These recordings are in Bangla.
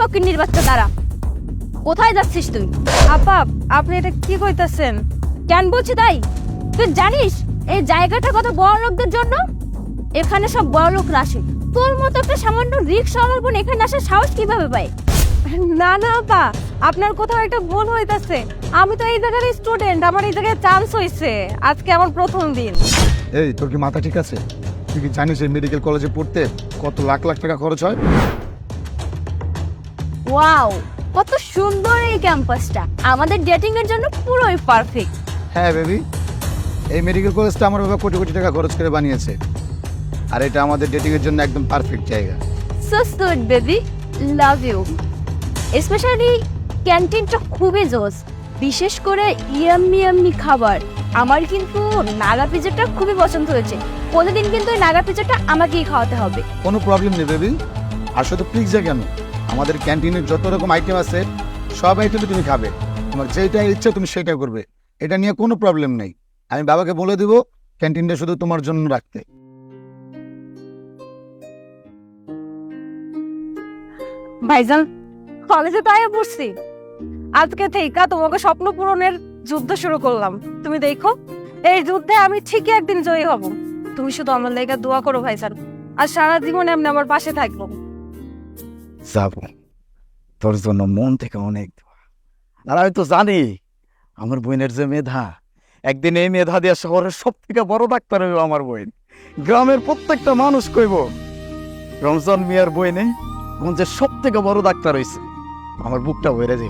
ফকিন্নির বাচ্চা দাঁড়া কোথায় যাচ্ছিস তুই? আপা আপনি এটা কি কইতাছেন? কেন বলছি তাই? তুই জানিস এই জায়গাটা কত বড় লোকদের জন্য? এখানে সব বড় লোকরা আসে। তোর মতো একটা সামান্য রিক্সা বোন এখানে আসার সাহস কীভাবে পায়? না না আপা আপনার কোথাও একটা ভুল হইতাছে। আমি তো এই জায়গার স্টুডেন্ট আমার এই জায়গায় চান্স হইছে। আজকে আমার প্রথম দিন। এই তোর কি মাথা ঠিক আছে? তুই কি জানিস এই মেডিকেল কলেজে পড়তে কত লাখ লাখ টাকা খরচ হয়? ওয়াও কত সুন্দর এই ক্যাম্পাসটা। আমাদের ডেটিং এর জন্য পুরোই পারফেক্ট হ্যাঁ বেবি এই মেডিকেল কলেজটা আমার বাবা কোটি কোটি টাকা খরচ করে বানিয়েছে। আর এটা আমাদের ডেটিং এর জন্য একদম পারফেক্ট জায়গা। So sweet baby love you specially ক্যান্টিনটা খুবই জোস। বিশেষ করে ইয়াম্মি ইয়াম্মি খাবার। আমার কিন্তু নাগা পিজাটা খুবই পছন্দ হয়েছে। প্রতিদিন কিন্তু এই নাগা পিজাটা আমাকেই খাওয়াতে হবে। কোনো প্রবলেম নেই বেবি আর শুধু পিৎজা কেন? আমাদের ক্যান্টিনের যত রকম আইটেম আছে, সব আইটেমই তুমি খাবে। তোমার যেটা ইচ্ছা তুমি সেটা করবে। এটা নিয়ে কোনো প্রবলেম নেই। আমি বাবাকে বলে দেবো, ক্যান্টিনটা শুধু তোমার জন্য রাখতে। ভাইজান, কলেজে তাই পড়ছি। আজকে থেকে তোমাকে স্বপ্ন পূরণের যুদ্ধ শুরু করলাম। তুমি দেখো, এই যুদ্ধে আমি ঠিকই একদিন জয়ী হব। তুমি শুধু আমার লেগে দোয়া করো ভাইজান। আর সারা জীবন এমনি আমার পাশে থাকব। যাব। তোর জন্য মন থেকে অনেক আর আমি তো জানি, আমার বোনের যে মেধা, একদিন এই মেধা দিয়ে শহরের সব থেকে বড় ডাক্তার হইব আমার বোন। গ্রামের প্রত্যেকটা মানুষ কইব, রমজান মিয়ার বইনে গঞ্জের সব থেকে বড় ডাক্তার হইছে। আমার বুকটা ভরে যে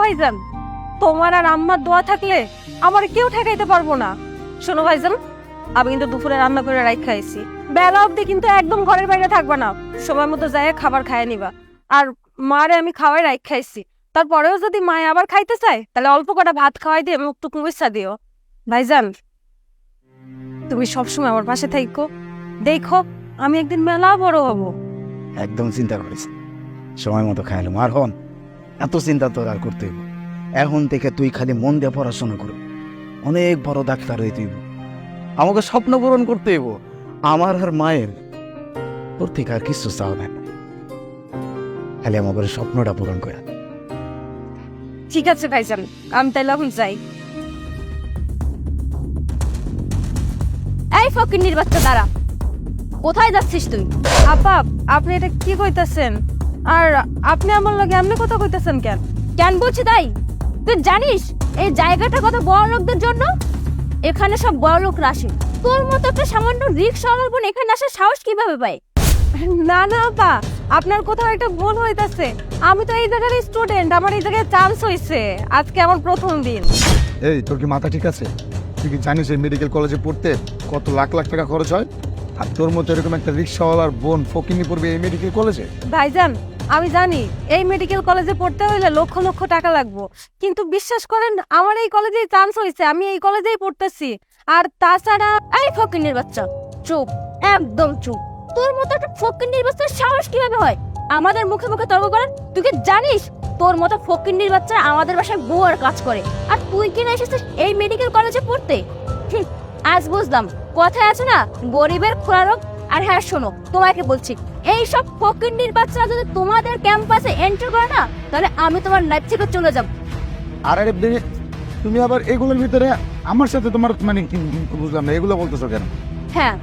ভাইজান, তোমার আর আম্মার দোয়া থাকলে আমার কেউ ঠেকাইতে পারব না। শোনো ভাইজান, আমি কিন্তু দুপুরে রান্না করে রাইখ খাইছি বেলা অবধি কিন্তু একদম ঘরের বাইরে থাকবা না। সময় মতো যায় খাবার খায় নিবা। আর মারে আমি খাওয়াই রাইখ খাইছি। তারপরেও যদি মায়ে আবার খাইতে চায়, তাহলে অল্প কটা ভাত খাওয়াই দিয়ে মুখ টুকু মিশা দিও। ভাইজান, তুমি সবসময় আমার পাশে থাইকো। দেখো, আমি একদিন মেলা বড় হব। একদম চিন্তা করিস সময় মতো খাইলাম আর হন, এত চিন্তা তোর আর করতে হইব। এখন থেকে তুই খালি মন দিয়ে পড়াশোনা করবি অনেক বড় ডাক্তার হইতে হইব। আমাকে স্বপ্ন পূরণ করতে হইব। আমার আর মায়ের তোর থেকে আর কিছু চাও না খালি আমাদের স্বপ্নটা পূরণ করে ঠিক আছে ভাইজান, আমি তাইলে এখন যাই। এই ফকিন্নির বাচ্চা দাঁড়া। কোথায় যাচ্ছিস তুই? আপা, আপনি এটা কি কইতাছেন? আর আপনি আমার লগে এমনি কথা কইতাছেন কেন? কেন বলছি তাই? তুই জানিস, এই জায়গাটা কত বড় লোকদের জন্য? এখানে সব বড় লোকরা আসে। তোর মতো একটা সামান্য রিক্সা বোন এখানে আসার সাহস কীভাবে পায়? না না আপা আপনার কোথাও একটা ভুল হইতাছে। আমি তো এই জায়গার স্টুডেন্ট আমার এই জায়গায় চান্স হইছে। আজকে আমার প্রথম দিন। এই তোর কি মাথা ঠিক আছে? তুই কি জানিস এই মেডিকেল কলেজে পড়তে কত লাখ লাখ টাকা খরচ হয়? আর তোর মতো এরকম একটা রিক্সাওয়ালার বোন ফকিনি পড়বে এই মেডিকেল কলেজে ভাইজান আমি জানি এই মেডিকেল কলেজে পড়তে হইলে লক্ষ লক্ষ টাকা লাগবো। কিন্তু বিশ্বাস করেন আমার এই কলেজেই চান্স হইছে আমি এই কলেজেই পড়তেছি। আর তাছাড়া এই ফকিন্নির বাচ্চা, চুপ, একদম চুপ। তোর মতো একটা ফকিন্নির বাচ্চার সাহস কীভাবে হয়? আমাদের মুখে মুখে তর্ক করার তুই কি জানিস? তোর মতো ফকিন্নির বাচ্চা আমাদের বাসায় বুয়ার কাজ করে। আর তুই কিনা এসেছিস এই মেডিকেল কলেজে পড়তে? আজ বুঝলাম। কথায় আছে না, গরিবের খোলা রোগ। আর হ্যাঁ শোনো, তোমাকে বলছি এই সব ফকিন্নির বাচ্চারা যদি তোমাদের ক্যাম্পাসে এন্টার করে না, তাহলে আমি তোমার লাইফ থেকে চলে যাব। আর তুমি আবার এগুলোর ভিতরে আমার সাথে তোমার মানে বুঝলাম না এগুলো বলতেছো কেন? হ্যাঁ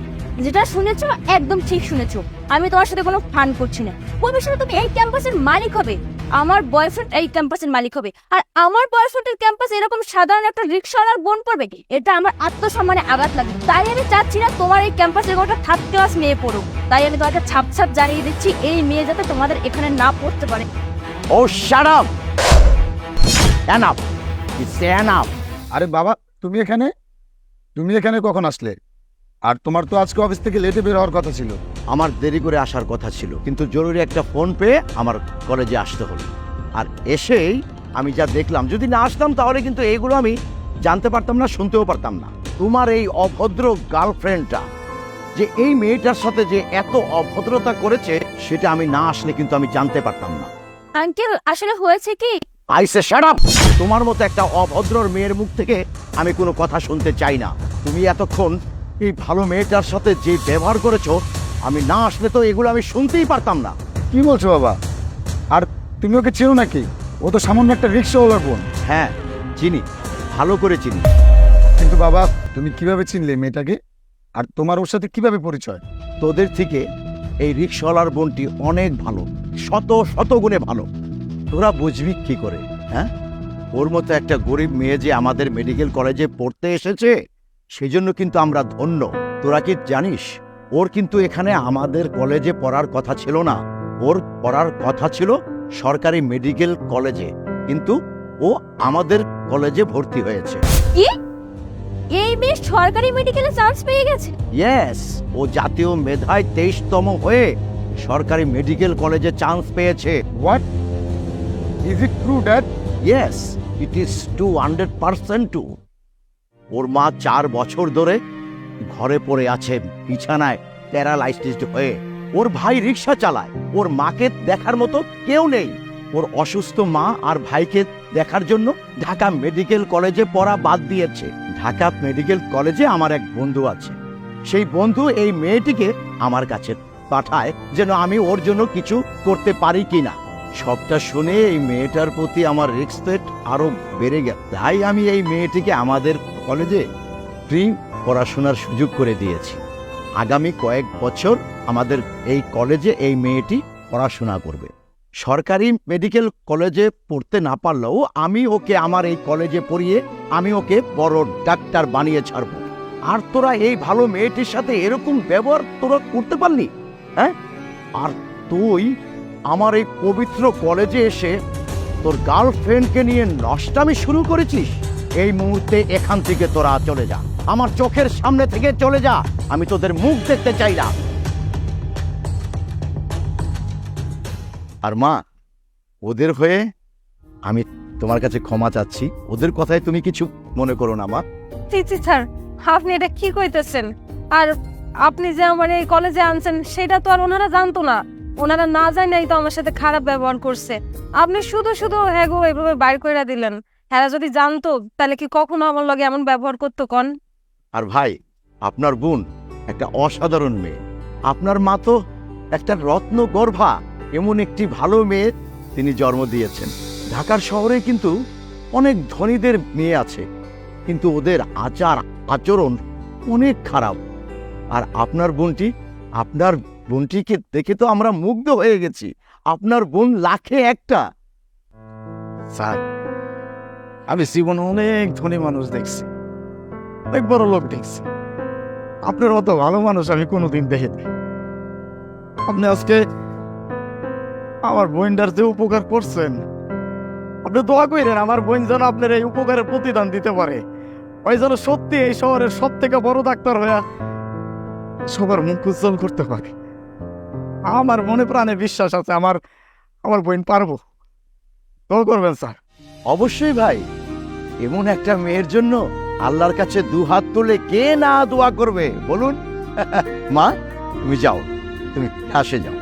যেটা শুনেছো একদম ঠিক শুনেছো। আমি তোমার সাথে কোনো ফান করছি না। ভবিষ্যতে তুমি এই ক্যাম্পাসের মালিক হবে। আমার বয়ফ্রেন্ড এই ক্যাম্পাসের মালিক হবে। আর আমার বয়ফ্রেন্ডের ক্যাম্পাসে এরকম সাধারণ একটা রিক্সাওয়ালার বোন পড়বে এটা আমার আত্মসম্মানে আঘাত লাগে তাই আমি চাচ্ছি না তোমার এই ক্যাম্পাসে গোটা থার্ড ক্লাস মেয়ে পড়ুক। তাই আমি তোমাকে ছাপ ছাপ জানিয়ে দিচ্ছি এই মেয়ে যাতে তোমাদের এখানে না পড়তে পারে। ও shut up enough it's enough আরে বাবা তুমি এখানে? তুমি এখানে কখন আসলে? আর তোমার তো আজকে অফিস থেকে লেটে বের হওয়ার কথা ছিল। আমার দেরি করে আসার কথা ছিল কিন্তু জরুরি একটা ফোন পেয়ে আমার কলেজে আসতে হলো। আর এসেই আমি যা দেখলাম যদি না আসতাম তাহলে কিন্তু এইগুলো আমি জানতে পারতাম না শুনতেও পারতাম না। তোমার এই অভদ্র গার্লফ্রেন্ডটা যে এই মেয়েটার সাথে যে এত অভদ্রতা করেছে সেটা আমি না আসলে কিন্তু আমি জানতে পারতাম না। আঙ্কেল আসলে হয়েছে কি? আইসে শারাপ তোমার মতো একটা অভদ্রর মেয়ের মুখ থেকে আমি কোনো কথা শুনতে চাই না। তুমি এতক্ষণ এই ভালো মেয়েটার সাথে যে ব্যবহার করেছ আমি না আসলে তো এগুলো আমি শুনতেই পারতাম না। কি বলছো বাবা? আর তুমি ওকে চেনো নাকি? ও তো সামান্য একটা রিক্সাওয়ালার বোন। হ্যাঁ চিনি। ভালো করে চিনি। কিন্তু বাবা তুমি কীভাবে চিনলে মেয়েটাকে? আর তোমার ওর সাথে কীভাবে পরিচয়? তোদের থেকে এই রিক্সাওয়ালার বোনটি অনেক ভালো শত শত গুণে ভালো। তোরা বুঝবি কি করে হ্যাঁ? ওর মতো একটা গরিব মেয়ে যে আমাদের মেডিকেল কলেজে পড়তে এসেছে সেজন্য কিন্তু আমরা ধন্য। তোরা কি জানিস ওর কিন্তু এখানে আমাদের কলেজে পড়ার কথা ছিল না। ওর পড়ার কথা ছিল সরকারি মেডিকেল কলেজে কিন্তু ও আমাদের কলেজে ভর্তি হয়েছে। কি? এই মেয়ে সরকারি মেডিকেলে চান্স পেয়ে গেছে? ইয়েস ও জাতীয় মেধায় তেইশতম হয়ে সরকারি মেডিকেল কলেজে চান্স পেয়েছে। What true dad yes it is two hundred percent too ওর মা চার বছর ধরে ঘরে পড়ে আছে, বিছানায় প্যারালাইসড হয়ে। ওর ভাই রিক্সা চালায়। ওর মাকে দেখার মতো কেউ নেই। ওর অসুস্থ মা আর ভাইকে দেখার জন্য ঢাকা মেডিকেল কলেজে পড়া বাদ দিয়েছে। ঢাকা মেডিকেল কলেজে আমার এক বন্ধু আছে। সেই বন্ধু এই মেয়েটিকে আমার কাছে পাঠায় যেন আমি ওর জন্য কিছু করতে পারি কিনা। সবটা শুনে এই মেয়েটার প্রতি আমার রেসপেক্ট আরও বেড়ে গেল। তাই আমি এই মেয়েটিকে আমাদের কলেজে ফ্রি পড়াশোনার সুযোগ করে দিয়েছি। আগামী কয়েক বছর আমাদের এই কলেজে এই মেয়েটি পড়াশোনা করবে। সরকারি মেডিকেল কলেজে পড়তে না পারলেও আমি ওকে আমার এই কলেজে পড়িয়ে আমি ওকে বড় ডাক্তার বানিয়ে ছাড়বো। আর তোরা এই ভালো মেয়েটির সাথে এরকম ব্যবহার তোরা করতে পারলি হ্যাঁ? আর তুই আমার এই পবিত্র কলেজে এসে তোর গার্লফ্রেন্ডকে নিয়ে নষ্টামি শুরু করেছিস? এই মুহূর্তে এখান থেকে তোরা চলে যা। আমার চোখের সামনে থেকে চলে যা। আমি তোদের মুখ দেখতে চাই না। আর মা, ওদের হয়ে আমি তোমার কাছে ক্ষমা চাচ্ছি। ওদের কথায় তুমি কিছু মনে করো না, মা। স্যার, আপনি এটা কি কইতেছেন? আর আপনি যে আমার এই কলেজে আনছেন, সেটা তো আর ওনারা জানতো না। ওনারা না যায় নাই তো আমার সাথে খারাপ ব্যবহার করছে। আপনি শুধু শুধু হ্যাগো, এভাবে বাইর করে দিলেন। হ্যাঁ যদি জানতো, তাহলে কি কখনো আমার লগে এমন ব্যবহার করতো কন? আর ভাই, আপনার বোন একটা অসাধারণ মেয়ে। আপনার মা তো একটা রত্ন গর্ভা এমন একটি ভালো মেয়ে তিনি জন্ম দিয়েছেন। ঢাকার শহরে কিন্তু অনেক ধনীদের মেয়ে আছে, কিন্তু ওদের আচার আচরণ অনেক খারাপ। আর আপনার বোনটি আপনার বোনটিকে দেখে তো আমরা মুগ্ধ হয়ে গেছি। আপনার বোন লাখে একটা। স্যার, আমি জীবন অনেক ধনী মানুষ দেখছি। অনেক বড় লোক দেখছি। আপনার মতো ভালো মানুষ আমি কোনোদিন দেখিনি। আপনি আজকে আমার বোনটার যে উপকার করছেন, আপনি দোয়া করেন আমার বোন যেন আপনার এই উপকারের প্রতিদান দিতে পারে। ওই যেন সত্যি এই শহরের সব থেকে বড় ডাক্তার হয়ে সবার মুখ উজ্জ্বল করতে পারে। আমার মনে প্রাণে বিশ্বাস আছে আমার আমার বোন পারব। দোয়া করবেন স্যার। অবশ্যই ভাই। এমন একটা মেয়ের জন্য আল্লাহর কাছে দু হাত তুলে কে না দোয়া করবে বলুন? মা তুমি যাও তুমি আসে যাও।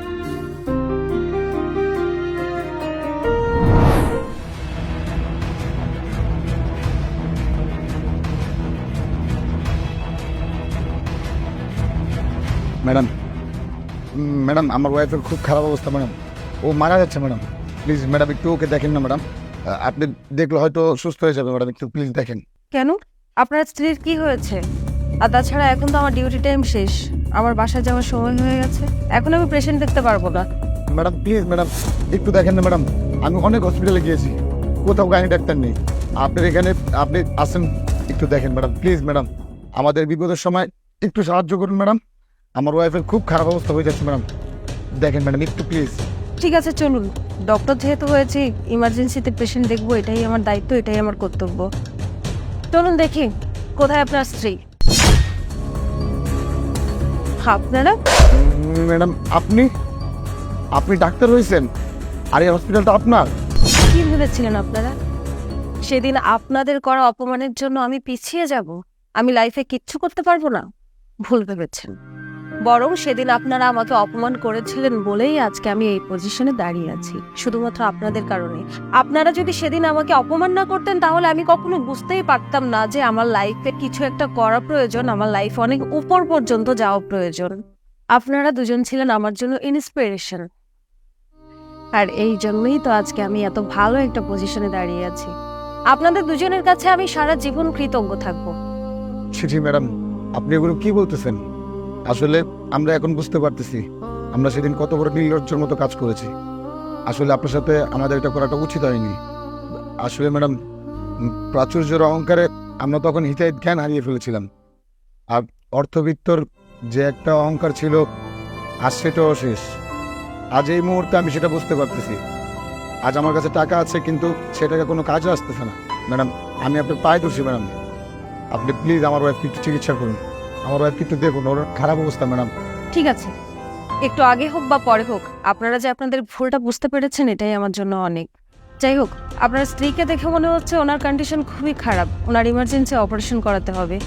ম্যাডাম ম্যাডাম আমার ওয়াইফের খুব খারাপ অবস্থা ম্যাডাম ও মারা যাচ্ছে ম্যাডাম প্লিজ ম্যাডাম একটু ওকে দেখেন না ম্যাডাম আপনি দেখলে হয়তো সুস্থ হয়ে যাবে ম্যাডাম একটু প্লিজ দেখেন। কেন? আপনার স্ত্রীর কি হয়েছে? আর তাছাড়া এখন তো আমার ডিউটি টাইম শেষ। আমার বাসায় যাওয়ার সময় হয়ে গেছে। এখন আমি পেশেন্ট দেখতে পারব না। ম্যাডাম প্লিজ ম্যাডাম একটু দেখেন না ম্যাডাম আমি অনেক হসপিটালে গিয়েছি। কোথাও গাইনি ডাক্তার নেই। আপনার এখানে আপনি আসেন একটু দেখেন ম্যাডাম প্লিজ ম্যাডাম আমাদের বিপদের সময় একটু সাহায্য করুন ম্যাডাম আমার ওয়াইফের খুব খারাপ অবস্থা হয়ে যাচ্ছে ম্যাডাম দেখেন ম্যাডাম একটু প্লিজ ঠিক আছে চলুন। ডক্টর যেহেতু হয়েছি ইমার্জেন্সিতে পেশেন্ট দেখব এটাই আমার দায়িত্ব এটাই আমার কর্তব্য। চলুন দেখি কোথায় আপনার স্ত্রী? আপনারা? ম্যাডাম আপনি? আপনি ডাক্তার হয়েছেন? আর এই হসপিটালটা আপনার? কি ভেবেছিলেন আপনারা? সেদিন আপনাদের করা অপমানের জন্য আমি পিছিয়ে যাব। আমি লাইফে কিচ্ছু করতে পারব না। ভুল ভেবেছেন। বরং সেদিন আপনারা আমাকে অপমান করেছিলেন বলেই আজকে আমি এই পজিশনে দাঁড়িয়ে আছি। শুধুমাত্র আপনাদের কারণে। আপনারা যদি সেদিন আমাকে অপমান না করতেন, তাহলে আমি কখনো বুঝতেই পারতাম না যে আমার লাইফে কিছু একটা করা প্রয়োজন, আমার লাইফ অনেক উপর পর্যন্ত যাওয়া প্রয়োজন। আপনারা দুজন ছিলেন আমার জন্য ইন্সপিরেশন আর এই জন্যই তো আজকে আমি এত ভালো একটা পজিশনে দাঁড়িয়ে আছি। আপনাদের দুজনের কাছে আমি সারা জীবন কৃতজ্ঞ থাকব। ম্যাডাম, আপনি এগুলো কি বলতেছেন? আসলে আমরা এখন বুঝতে পারতেছি। আমরা সেদিন কত বড় নির্লজ্জের মতো কাজ করেছি। আসলে আপনার সাথে আমাদের এটা করাটা উচিত হয়নি। আসলে ম্যাডাম প্রাচুর্যের অহংকারে আমরা তখন হিতাহিত জ্ঞান হারিয়ে ফেলেছিলাম। আর অর্থবিত্তর যে একটা অহংকার ছিল, আজ সেটাও শেষ। আজ এই মুহূর্তে আমি সেটা বুঝতে পারতেছি। আজ আমার কাছে টাকা আছে, কিন্তু সেটাকে কোনো কাজে আসতেছে না। ম্যাডাম, আমি আপনার পায়ে ধরছি, ম্যাডাম। আপনি প্লিজ আমার ওয়াইফকে চিকিৎসা করুন। আমার ওয়াইফ একটু দেখুন, ওর খারাপ অবস্থা ম্যাডাম ঠিক আছে। একটু আগে হোক বা পরে হোক, আপনারা যে আপনাদের ভুলটা বুঝতে পেরেছেন, এটাই আমার জন্য অনেক। যাই হোক, আপনার স্ত্রীকে দেখে মনে হচ্ছে ওনার কন্ডিশন খুবই খারাপ। ওনার ইমার্জেন্সি অপারেশন করাতে হবে।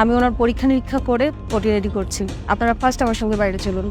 আমি ওনার পরীক্ষা নিরীক্ষা করে ওটি রেডি করছি। আপনারা ফার্স্ট আমার সঙ্গে বাইরে চলুন।